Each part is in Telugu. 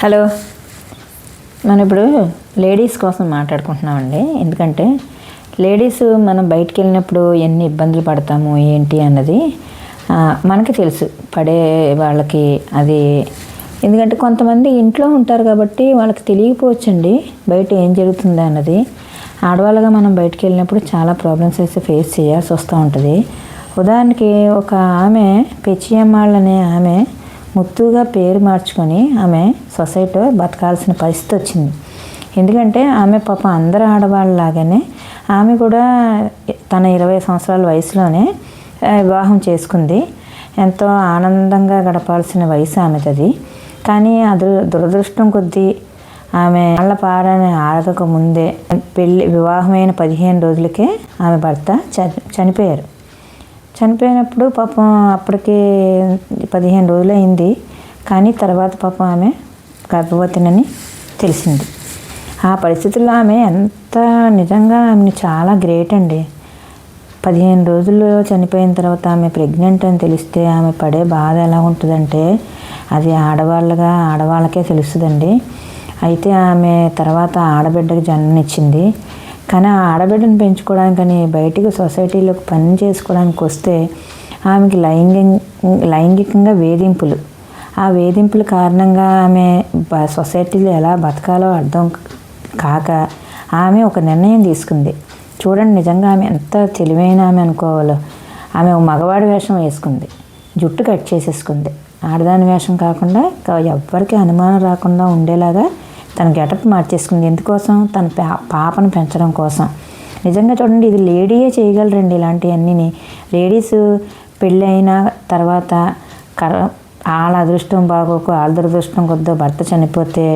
హలో. మనం ఇప్పుడు లేడీస్ కోసం మాట్లాడుకుంటున్నామండి. ఎందుకంటే లేడీస్ మనం బయటికి వెళ్ళినప్పుడు ఎన్ని ఇబ్బందులు పడతాము ఏంటి అన్నది మనకి తెలుసు. పడే వాళ్ళకి అది. ఎందుకంటే కొంతమంది ఇంట్లో ఉంటారు కాబట్టి వాళ్ళకి తెలియకపోవచ్చండి. బయట ఏం జరుగుతుంది అన్నది. ఆడవాళ్ళగా మనం బయటికి వెళ్ళినప్పుడు చాలా ప్రాబ్లమ్స్ అయితే ఫేస్ చేయాల్సి వస్తూ ఉంటుంది. ఉదాహరణకి ఒక ఆమె పెచ్చియమ్మాళ్ళు అనే ఆమె ముత్తుగా పేరు మార్చుకొని ఆమె సొసైటీలో బతకాల్సిన పరిస్థితి వచ్చింది. ఎందుకంటే ఆమె పాప అందరు ఆడవాళ్ళలాగానే ఆమె కూడా తన ఇరవై సంవత్సరాల వయసులోనే వివాహం చేసుకుంది. ఎంతో ఆనందంగా గడపాల్సిన వయసు ఆమెది కానీ అది దురదృష్టం కొద్దీ ఆమె వాళ్ళ పాడని ఆడక ముందే పెళ్ళి వివాహమైన పదిహేను రోజులకే ఆమె భర్త చనిపోయారు. చనిపోయినప్పుడు పాపం అప్పటికి పదిహేను రోజులు అయింది కానీ తర్వాత పాపం ఆమె గర్భవతినని తెలిసింది. ఆ పరిస్థితుల్లో ఆమె ఎంత నిజంగా ఆమెను చాలా గ్రేట్ అండి. పదిహేను రోజుల్లో చనిపోయిన తర్వాత ఆమె ప్రెగ్నెంట్ అని తెలిస్తే ఆమె పడే బాధ ఎలా ఉంటుందంటే అది ఆడవాళ్ళగా ఆడవాళ్ళకే తెలుస్తుందండి. అయితే ఆమె తర్వాత ఆడబిడ్డకి జన్మనిచ్చింది. కానీ ఆ ఆడబిడ్డను పెంచుకోవడానికని బయటికి సొసైటీలోకి పని చేసుకోవడానికి వస్తే ఆమెకి లైంగి లైంగికంగా వేధింపులు. ఆ వేధింపుల కారణంగా ఆమె సొసైటీలో ఎలా బతకాలో అర్థం కాక ఆమె ఒక నిర్ణయం తీసుకుంది. చూడండి నిజంగా ఆమె ఎంత తెలివైన ఆమె అనుకోవాలో. ఆమె ఒక మగవాడి వేషం వేసుకుంది. జుట్టు కట్ చేసేసుకుంది. ఆడదాని వేషం కాకుండా ఎవ్వరికీ ఎవ్వరికి అనుమానం రాకుండా ఉండేలాగా తన గెటప్ మార్చేసుకుంది. ఎందుకోసం? తన పా- పాపను పెంచడం కోసం. నిజంగా చూడండి ఇది లేడీయే చేయగలరండి ఇలాంటివన్నీ లేడీస్ పెళ్ళైన తర్వాత కర వాళ్ళ అదృష్టం బాగోకు వాళ్ళ దురదృష్టం కొద్దో భర్త చనిపోతే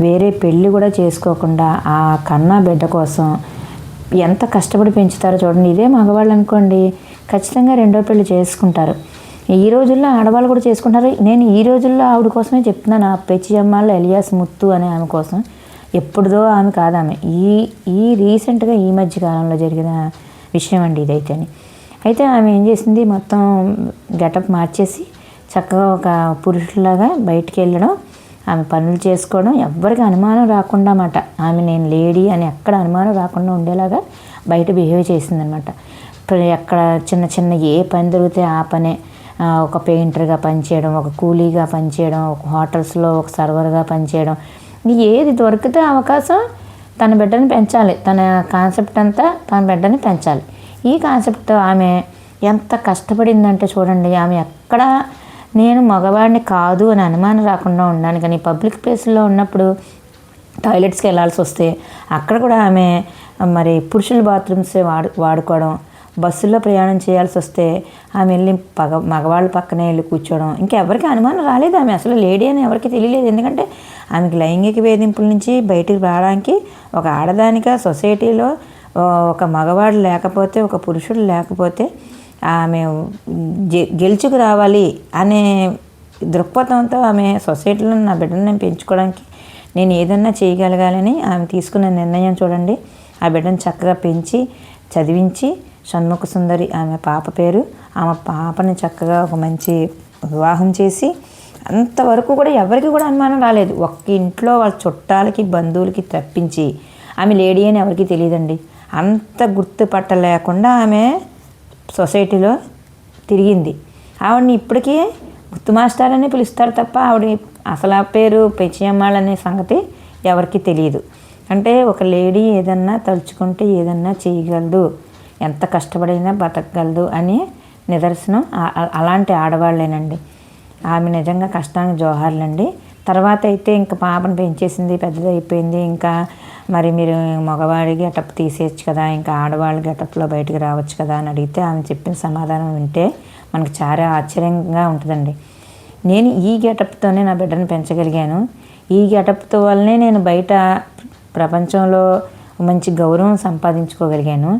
వేరే పెళ్ళి కూడా చేసుకోకుండా ఆ కన్నా బిడ్డ కోసం ఎంత కష్టపడి పెంచుతారో చూడండి. ఇదే మగవాళ్ళు అనుకోండి ఖచ్చితంగా రెండో పెళ్ళి చేసుకుంటారు. ఈ రోజుల్లో ఆడవాళ్ళు కూడా చేసుకుంటారు. నేను ఈ రోజుల్లో ఆవిడ కోసమే చెప్తున్నాను. ఆ పెచ్చి అమ్మాళ్ళ ఎలియాస్ ముత్తు అనే ఆమె కోసం. ఎప్పుడుదో ఆమె కాదామె ఈ ఈ రీసెంట్గా ఈ మధ్య కాలంలో జరిగిన విషయం అండి ఇదైతే అయితే ఆమె ఏం చేసింది? మొత్తం గెటప్ మార్చేసి చక్కగా ఒక పురుషులాగా బయటికి వెళ్ళడం ఆమె పనులు చేసుకోవడం ఎవ్వరికి అనుమానం రాకుండా అన్నమాట. ఆమె నేను లేడీ అని ఎక్కడ అనుమానం రాకుండా ఉండేలాగా బయట బిహేవ్ చేసిందనమాట ఎక్కడ చిన్న చిన్న ఏ పని దొరికితే ఆ పనే ఒక పెయింటర్గా పనిచేయడం ఒక కూలీగా పనిచేయడం ఒక హోటల్స్లో ఒక సర్వర్గా పనిచేయడం. ఏది దొరికితే అవకాశం తన బిడ్డని పెంచాలి. తన కాన్సెప్ట్ అంతా తన బిడ్డని పెంచాలి. ఈ కాన్సెప్ట్ ఆమె ఎంత కష్టపడిందంటే చూడండి ఆమె ఎక్కడ నేను మగవాడిని కాదు అని అనుమానం రాకుండా ఉన్నాను కానీ పబ్లిక్ ప్లేస్లో ఉన్నప్పుడు టాయిలెట్స్కి వెళ్ళాల్సి వస్తే అక్కడ కూడా ఆమె మరి పురుషుల బాత్రూమ్స్ వాడు వాడుకోవడం బస్సుల్లో ప్రయాణం చేయాల్సి వస్తే ఆమె వెళ్ళి పగ మగవాళ్ళ పక్కనే వెళ్ళి కూర్చోవడం ఇంకెవరికి అనుమానం రాలేదు ఆమె. అసలు లేడీ అని ఎవరికి తెలియలేదు. ఎందుకంటే ఆమెకి లైంగిక వేధింపుల నుంచి బయటికి రావడానికి ఒక ఆడదానిగా సొసైటీలో ఒక మగవాడు లేకపోతే ఒక పురుషుడు లేకపోతే ఆమె గె- గెలుచుకు రావాలి అనే దృక్పథంతో ఆమె సొసైటీలో నా బిడ్డను నేను పెంచుకోవడానికి నేను ఏదన్నా చేయగలగాలని ఆమె తీసుకున్న నిర్ణయం చూడండి. ఆ బిడ్డను చక్కగా పెంచి చదివించి షణ్ముఖ సుందరి ఆమె పాప పేరు ఆమె పాపని చక్కగా ఒక మంచి వివాహం చేసి అంతవరకు కూడా ఎవరికి కూడా అనుమానం రాలేదు. ఒక్క ఇంట్లో వాళ్ళ చుట్టాలకి బంధువులకి తప్పించి ఆమె లేడీ అని ఎవరికి తెలియదండి. అంత గుర్తుపట్టలేకుండా ఆమె సొసైటీలో తిరిగింది. ఆవిడని ఇప్పటికీ గుర్తు మాస్టర్ అని పిలుస్తారు తప్ప ఆవిడ అసలు ఆ పేరు పెచ్చియమ్మాள் అనే సంగతి ఎవరికి తెలియదు అంటే ఒక లేడీ ఏదన్నా తలుచుకుంటే ఏదన్నా చేయగలదు. ఎంత కష్టపడైనా బతకగలదు అని నిదర్శనం. అలాంటి ఆడవాళ్ళేనండి. ఆమె నిజంగా కష్టానికి జోహార్లండి. తర్వాత అయితే ఇంకా పాపను పెంచేసింది పెద్దది అయిపోయింది ఇంకా మరి మీరు మగవాడి గెటప్ తీసేయచ్చు కదా ఇంకా ఆడవాళ్ళ గెటప్లో బయటికి రావచ్చు కదా అని అడిగితే ఆమె చెప్పిన సమాధానం వింటే మనకు చాలా ఆశ్చర్యంగా ఉంటుందండి. నేను ఈ గెటప్తోనే నా బిడ్డను పెంచగలిగాను. ఈ గెటప్తో వల్లనే నేను బయట ప్రపంచంలో మంచి గౌరవం సంపాదించుకోగలిగాను.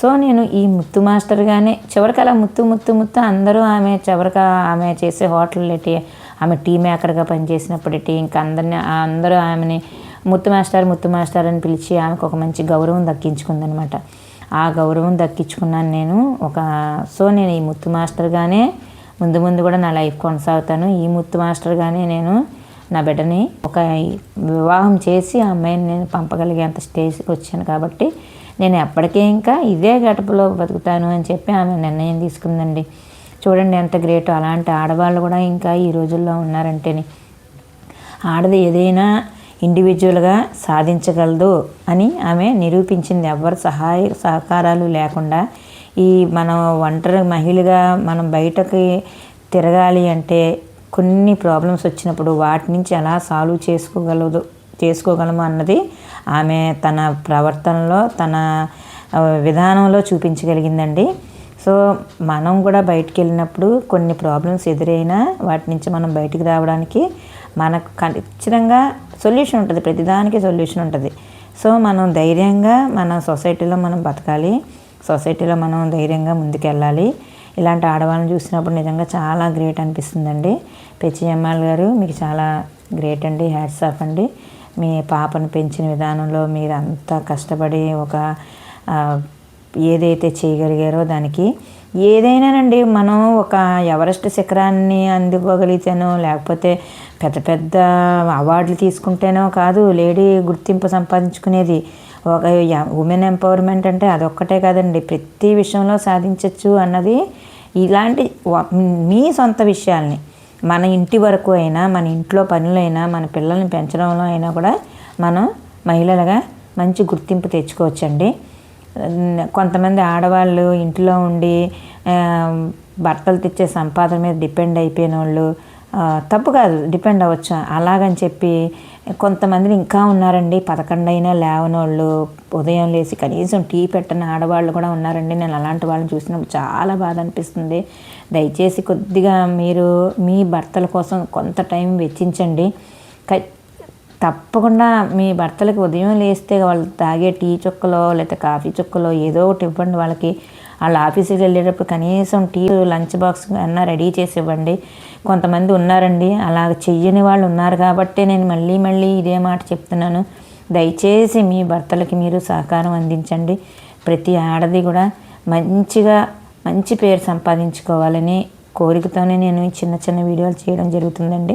సో నేను ఈ ముత్తు మాస్టర్గానే చివరికి అలా ముత్తు ముత్తు ముత్తు అందరూ ఆమె చివరికి ఆమె చేసే హోటల్ ఎట్టి ఆమె టీ మేకర్గా పనిచేసినప్పటికీ ఇంకా అందరిని అందరూ ఆమెని ముత్తు మాస్టర్ ముత్తు మాస్టర్ అని పిలిచి ఆమెకు ఒక మంచి గౌరవం దక్కించుకుందనమాట ఆ గౌరవం దక్కించుకున్నాను నేను ఒక సో నేను ఈ ముత్తు మాస్టర్గానే ముందు ముందు కూడా నా లైఫ్ కొనసాగుతాను. ఈ ముత్తు మాస్టర్గానే నేను నా బిడ్డని ఒక వివాహం చేసి ఆ అమ్మాయిని నేను పంపగలిగేంత స్టేజ్కి వచ్చాను కాబట్టి నేను ఎప్పటికీ ఇంకా ఇదే గడపలో బతుకుతాను అని చెప్పి ఆమె నిర్ణయం తీసుకుందండి. చూడండి ఎంత గ్రేట్. అలాంటి ఆడవాళ్ళు కూడా ఇంకా ఈ రోజుల్లో ఉన్నారంటేని ఆడది ఏదైనా ఇండివిజువల్గా సాధించగలదు అని ఆమె నిరూపించింది. ఎవరి సహాయ సహకారాలు లేకుండా ఈ మనం ఒంటరి మహిళగా మనం బయటకి తిరగాలి అంటే కొన్ని ప్రాబ్లమ్స్ వచ్చినప్పుడు వాటి నుంచి ఎలా సాల్వ్ చేసుకోగలదు చేసుకోగలము అన్నది ఆమె తన ప్రవర్తనలో తన విధానంలో చూపించగలిగిందండి. సో మనం కూడా బయటికి వెళ్ళినప్పుడు కొన్ని ప్రాబ్లమ్స్ ఎదురైనా వాటి నుంచి మనం బయటికి రావడానికి మనకు ఖచ్చితంగా సొల్యూషన్ ఉంటుంది. ప్రతిదానికి సొల్యూషన్ ఉంటుంది. సో మనం ధైర్యంగా మన సొసైటీలో మనం బతకాలి. సొసైటీలో మనం ధైర్యంగా ముందుకెళ్ళాలి. ఇలాంటి ఆడవాళ్ళని చూసినప్పుడు నిజంగా చాలా గ్రేట్ అనిపిస్తుందండి. పెచ్చియమ్మాల్ గారు మీకు చాలా గ్రేట్ అండి. హ్యాట్స్ ఆఫ్ అండి. మీ పాపను పెంచిన విధానంలో మీరు అంత కష్టపడి ఒక ఏదైతే చేయగలిగారో దానికి. ఏదైనానండి మనం ఒక ఎవరెస్ట్ శిఖరాన్ని అందుకోగలిగితేనో లేకపోతే పెద్ద పెద్ద అవార్డులు తీసుకుంటేనో కాదు లేడీ గుర్తింపు సంపాదించుకునేది. ఒక ఉమెన్ ఎంపవర్మెంట్ అంటే అదొక్కటే కాదండి. ప్రతి విషయంలో సాధించవచ్చు అన్నది ఇలాంటి మీ సొంత విషయాల్ని. మన ఇంటి వరకు అయినా మన ఇంట్లో పనులైనా మన పిల్లల్ని పెంచడంలో అయినా కూడా మనం మహిళలుగా మంచి గుర్తింపు తెచ్చుకోవచ్చండి. కొంతమంది ఆడవాళ్ళు ఇంట్లో ఉండి భర్తలు తెచ్చే సంపాదన మీద డిపెండ్ అయిపోయిన వాళ్ళు తప్పు కాదు డిపెండ్ అవ్వచ్చు. అలాగని చెప్పి కొంతమందిని ఇంకా ఉన్నారండి. పదకొండు అయినా లేవనోళ్ళు ఉదయం లేచి కనీసం టీ పెట్టని ఆడవాళ్ళు కూడా ఉన్నారండి. నేను అలాంటి వాళ్ళని చూసినప్పుడు చాలా బాధ అనిపిస్తుంది. దయచేసి కొద్దిగా మీరు మీ భర్తల కోసం కొంత టైం వెచ్చించండి. తప్పకుండా మీ భర్తలకు ఉదయం లేస్తే వాళ్ళు తాగే టీ చుక్కలో లేకపోతే కాఫీ చుక్కలో ఏదో ఒకటి ఇవ్వండి వాళ్ళకి. వాళ్ళ ఆఫీస్కి వెళ్ళేటప్పుడు కనీసం టీ లంచ్ బాక్స్ అన్నా రెడీ చేసి ఇవ్వండి. కొంతమంది ఉన్నారండి. అలా చెయ్యని వాళ్ళు ఉన్నారు కాబట్టి నేను మళ్ళీ మళ్ళీ ఇదే మాట చెప్తున్నాను. దయచేసి మీ భర్తలకి మీరు సహకారం అందించండి. ప్రతి ఆడది కూడా మంచిగా మంచి పేరు సంపాదించుకోవాలని కోరికతోనే నేను చిన్న చిన్న వీడియోలు చేయడం జరుగుతుందండి.